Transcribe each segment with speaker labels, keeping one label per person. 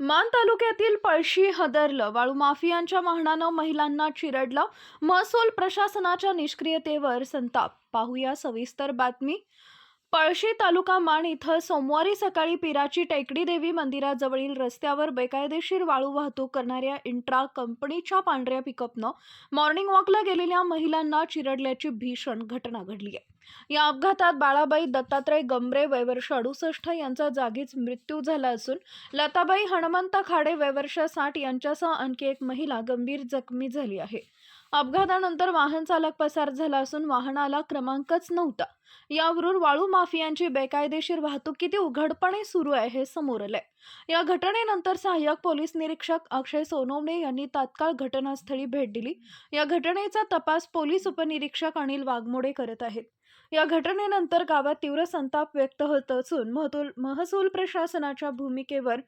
Speaker 1: मान तालुक्यातील पळशी हदरलं वाळू माफियांच्या वाहनानं महिलांना चिरडलं. महसूल प्रशासनाच्या निष्क्रियतेवर संताप. पाहूया सविस्तर बातमी. पळशी तालुका मान इथं सोमवारी सकाळी पिराची टेकडी देवी मंदिराजवळील रस्त्यावर बेकायदेशीर वाळू वाहतूक करणाऱ्या इंट्रा कंपनीच्या पांढऱ्या पिकअपनं मॉर्निंग वॉकला गेलेल्या महिलांना चिरडल्याची भीषण घटना घडली आहे. या अपघातात बाळाबाई दत्तात्रय गमरे वयवर्ष अडुसष्ट यांचा जागीच मृत्यू झाला असून लताबाई हनुमंत खाडे वयवर्ष साठ यांच्यासह आणखी एक महिला गंभीर जखमी झाली आहे. अपघातानंतर वाहन चालक पसार झाला असून वाहनाला क्रमांकच नव्हता. यावरून वाळू माफियांची बेकायदेशीर वाहतूक किती उघडपणे सुरू आहे हे समोर आलंय. या घटनेनंतर सहाय्यक पोलीस निरीक्षक अक्षय सोनवणे यांनी तात्काळ घटनास्थळी भेट दिली. या घटनेचा तपास पोलीस उपनिरीक्षक अनिल वाघमोडे करत आहेत. या घटनेनंतर गावात तीव्र संताप व्यक्त होत असून महसूल महसूल प्रशासनाच्या भूमिकेवर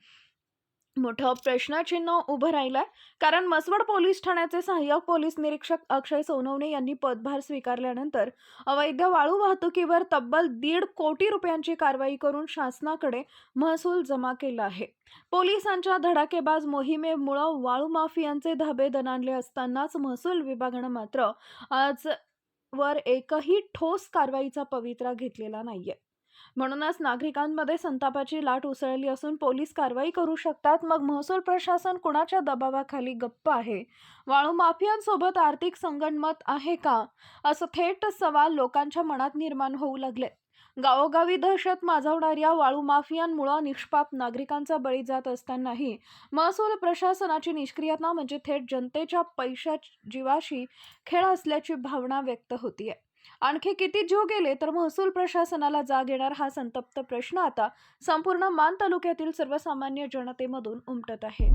Speaker 1: मोठं प्रश्नचिन्ह उभं राहिलंय. कारण मसवड पोलीस ठाण्याचे सहाय्यक पोलीस निरीक्षक अक्षय सोनवणे यांनी पदभार स्वीकारल्यानंतर अवैध वाळू वाहतुकीवर तब्बल दीड कोटी रुपयांची कारवाई करून शासनाकडे महसूल जमा केला आहे. पोलिसांच्या धडाकेबाज मोहिमेमुळं वाळू माफियांचे धाबे दणाणले असतानाच महसूल विभागानं मात्र आज वर एकही ठोस कारवाईचा पवित्रा घेतलेला नाहीये. म्हणूनच नागरिकांमध्ये संतापाची लाट उसळली असून पोलीस कारवाई करू शकतात. मग महसूल प्रशासन कुणाच्या दबावाखाली गप्प आहे? वाळू माफियांसोबत आर्थिक संगणमत आहे का? असं थेट सवाल लोकांच्या मनात निर्माण होऊ लागले. गावोगावी दहशत माजवणाऱ्या वाळू माफियांमुळे निष्पाप नागरिकांचा बळी जात असतानाही महसूल प्रशासनाची निष्क्रियता म्हणजे थेट जनतेच्या पैशा जीवाशी खेळ असल्याची भावना व्यक्त होतीये. आणखी किती जीव गेले तर महसूल प्रशासनाला जाग येणार हा संतप्त प्रश्न आता संपूर्ण मान तालुक्यातील सर्वसामान्य जनतेमधून उमटत आहे.